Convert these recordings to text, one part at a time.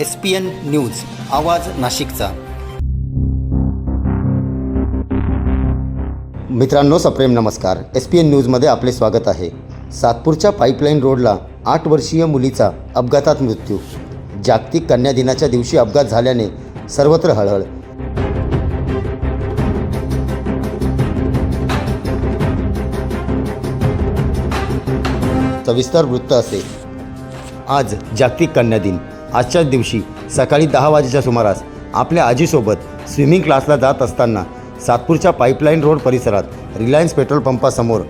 S P N news आवाज नाशिकचा. मित्रांनो सप्रेम नमस्कार. एस पी एन न्यूजमध्ये आपले स्वागत आहे. सातपूरच्या पाईपलाईन रोडला आठ वर्षीय मुलीचा अपघातात मृत्यू. जागतिक कन्या दिनाच्या दिवशी अपघात झाल्याने सर्वत्र हळहळ. सविस्तर वृत्त असे. आज जागतिक कन्या दिन. आजच्याच दिवशी सकाळी दहा वाजेच्या सुमारास आपल्या आजीसोबत स्विमिंग क्लासला जात असताना सातपूरच्या पाईपलाईन रोड परिसरात Reliance petrol पंपासमोर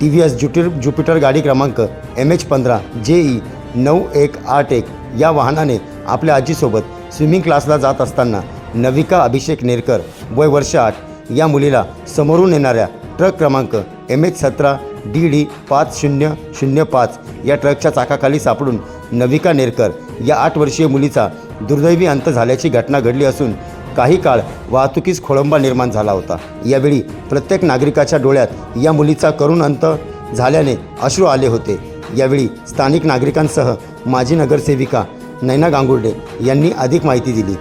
T V S Jupiter Jupiter गाडी क्रमांक एम एच पंधरा जे ई नऊ एक आठ एक या वाहनाने आपल्या आजीसोबत स्विमिंग क्लासला जात असताना नविका अभिषेक नेरकर वय वर्ष आठ या मुलीला समोरून येणाऱ्या ट्रक क्रमांक एम एच सतरा डी डी पाच शून्य शून्य पाच या ट्रकच्या चाकाखाली सापडून नविका नेरकर या आठ वर्षीय मुलीचा दुर्दैवी अंत झाल्याची घटना घडली असून काही काळ वाहतुकीस खोळंबा निर्माण झाला होता. यावेळी प्रत्येक नागरिकाच्या डोळ्यात या मुलीचा करुण अंत झाल्याने अश्रू आले होते. यावेळी स्थानिक नागरिकांसह माजी नगरसेविका नैना गांगुर्डे यांनी अधिक माहिती दिली.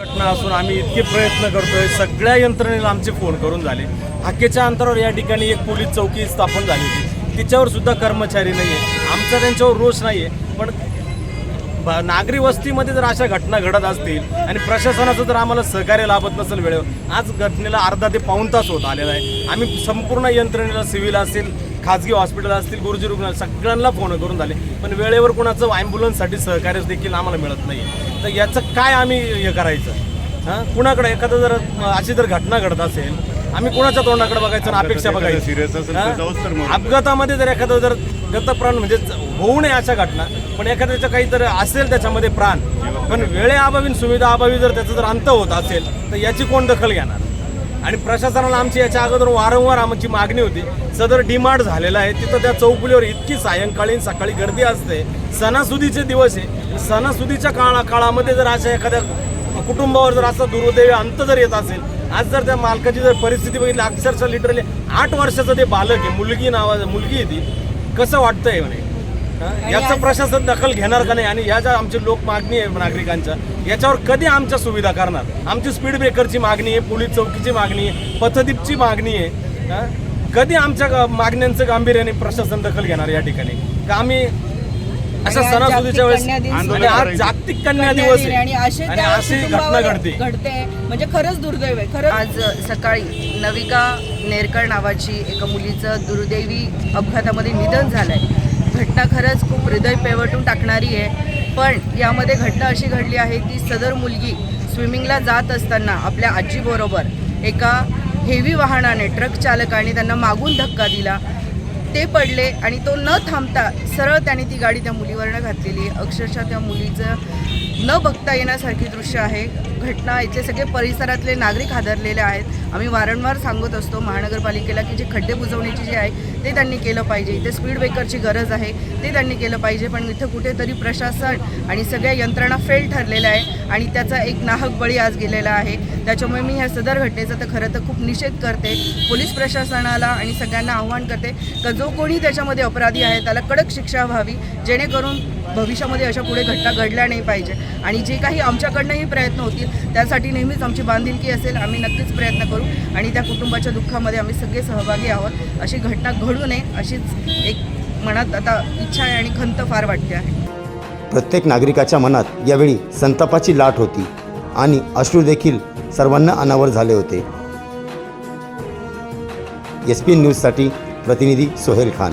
घटना असून आम्ही इतके प्रयत्न करतोय सगळ्या यंत्रणेला आमचे फोन करून झाले. हाकेच्या अंतरावर या ठिकाणी एक पोलीस चौकी स्थापन झाली होती. तिच्यावर सुद्धा कर्मचारी नाही आहे आमचा त्यांच्यावर रोष नाही आहे पण ब- नागरी वस्तीमध्ये जर अशा घटना घडत असतील आणि प्रशासनाचं जर आम्हाला सहकार्य लाभत नसेल वेळेवर आज घटनेला अर्धा ते पाऊण तास होत आलेला आहे. आम्ही संपूर्ण यंत्रणेला सिव्हिल असेल खाजगी हॉस्पिटल असतील गुरुजी रुग्णालय सगळ्यांना फोन करून झाले. पण वेळेवर कोणाचं ॲम्ब्युलन्ससाठी सहकार्य देखील आम्हाला मिळत नाही तर याचं काय आम्ही हे करायचं? हां? कुणाकडे? एखादं जर अशी जर घटना घडत असेल आम्ही कुणाच्या तोंडाकडे बघायचं आणि अपेक्षा बघायची? तर तर. अपघातामध्ये जर एखादं जर गतप्राण म्हणजे होऊ नये अशा घटना पण एखाद्याचं काहीतरी असेल त्याच्यामध्ये प्राण पण वेळेअभावी सुविधा अभावी जर त्याचा जर अंत होत असेल तर याची कोण दखल घेणार? आणि प्रशासनाला आमची याच्या अगोदर वारंवार आमची मागणी होती सदर डिमांड झालेला आहे तिथं त्या चौकुलीवर इतकी सायंकाळी सकाळी गर्दी असते सणासुदीचे दिवस आहे सणासुदीच्या काळा काळामध्ये जर अशा एखाद्या कुटुंबावर जर असा दुर्दैवी अंत जर येत असेल आज जर त्या मालकाची जर परिस्थिती बघितली अक्षरशः लिटरली आठ वर्षाचं ते बालक आहे मुलगी नावा मुलगी आहे ती. कसं वाटतंय म्हणे? याचं प्रशासन दखल घेणार का नाही? आणि या ज्या आमची लोक मागणी आहे नागरिकांच्या याच्यावर कधी आमच्या सुविधा करणार? आमची स्पीड ब्रेकरची मागणी आहे पोलीस चौकीची मागणी आहे पथदीपची मागणी आहे? कधी आमच्या मागण्यांचं गांभीर्याने प्रशासन दखल घेणार या ठिकाणी? का आम्ही अशा आणि आज सणासुदीच्या वेळेस जागतिक कन्या दिन आणि आज जागतिक कन्या दिवस दिन आणि असे आणि त्या अशी घटना कुटुंबावर घडते. घडते. म्हणजे खरंच दुर्दैव आहे. खरंच आज सकाळी नविका नेरकर नावाची एका मुलीचं दुर्दैवी अपघातामध्ये निधन झालं आहे घटना खरंच खूप हृदय पेवटून टाकणारी आहे. पण यामध्ये घटना अशी घडली आहे की सदर मुलगी स्विमिंगला जात असताना आपल्या आजीबरोबर एका हेवी वाहनाने ट्रक चालकाने त्यांना मागून धक्का दिला. ते पडले आणि तो न थांबता सरळ त्याने ती गाडी त्या मुलीवरनं घातलेली आहे. अक्षरशः त्या मुलीचं न बघता येण्यासारखी दृश्य आहे. घटना इथले सगळे परिसरातले नागरिक हादरलेले आहेत. आम्ही वारंवार सांगत असतो महानगरपालिकेला की जे खड्डे बुजवण्याची जे आहे ते त्यांनी केलं पाहिजे. इथे स्पीड ब्रेकरची गरज आहे ते त्यांनी केलं पाहिजे. पण इथं कुठेतरी प्रशासन आणि सगळ्या यंत्रणा फेल ठरलेल्या आहे आणि त्याचा एक नाहक बळी आज गेलेला आहे. त्याच्यामुळे मी ह्या सदर घटनेचा तर खरं तर खूप निषेध करते. पोलीस प्रशासनाला आणि सगळ्यांना आव्हान करते का जो कोणी त्याच्यामध्ये अपराधी आहे त्याला कडक शिक्षा व्हावी जेणेकरून भविष्यामध्ये अशा पुढे घटना घडल्या नाही पाहिजे. आणि जे काही आमच्याकडनंही प्रयत्न होतील त्यासाठी नेहमीच आमची बांधिलकी असेल आम्ही नक्कीच प्रयत्न करू. आणि त्या कुटुंबाच्या दुःखामध्ये आम्ही सगळे सहभागी आहोत. अशी घटना घडू नये अशीच एक मनात आता इच्छा आहे आणि खंत फार वाटते आहे. प्रत्येक नागरिकाच्या मनात यावेळी संतापाची लाट होती आणि अश्रू देखील सर्वांना अनावर झाले होते. एस पी न्यूजसाठी प्रतिनिधी सोहेल खान.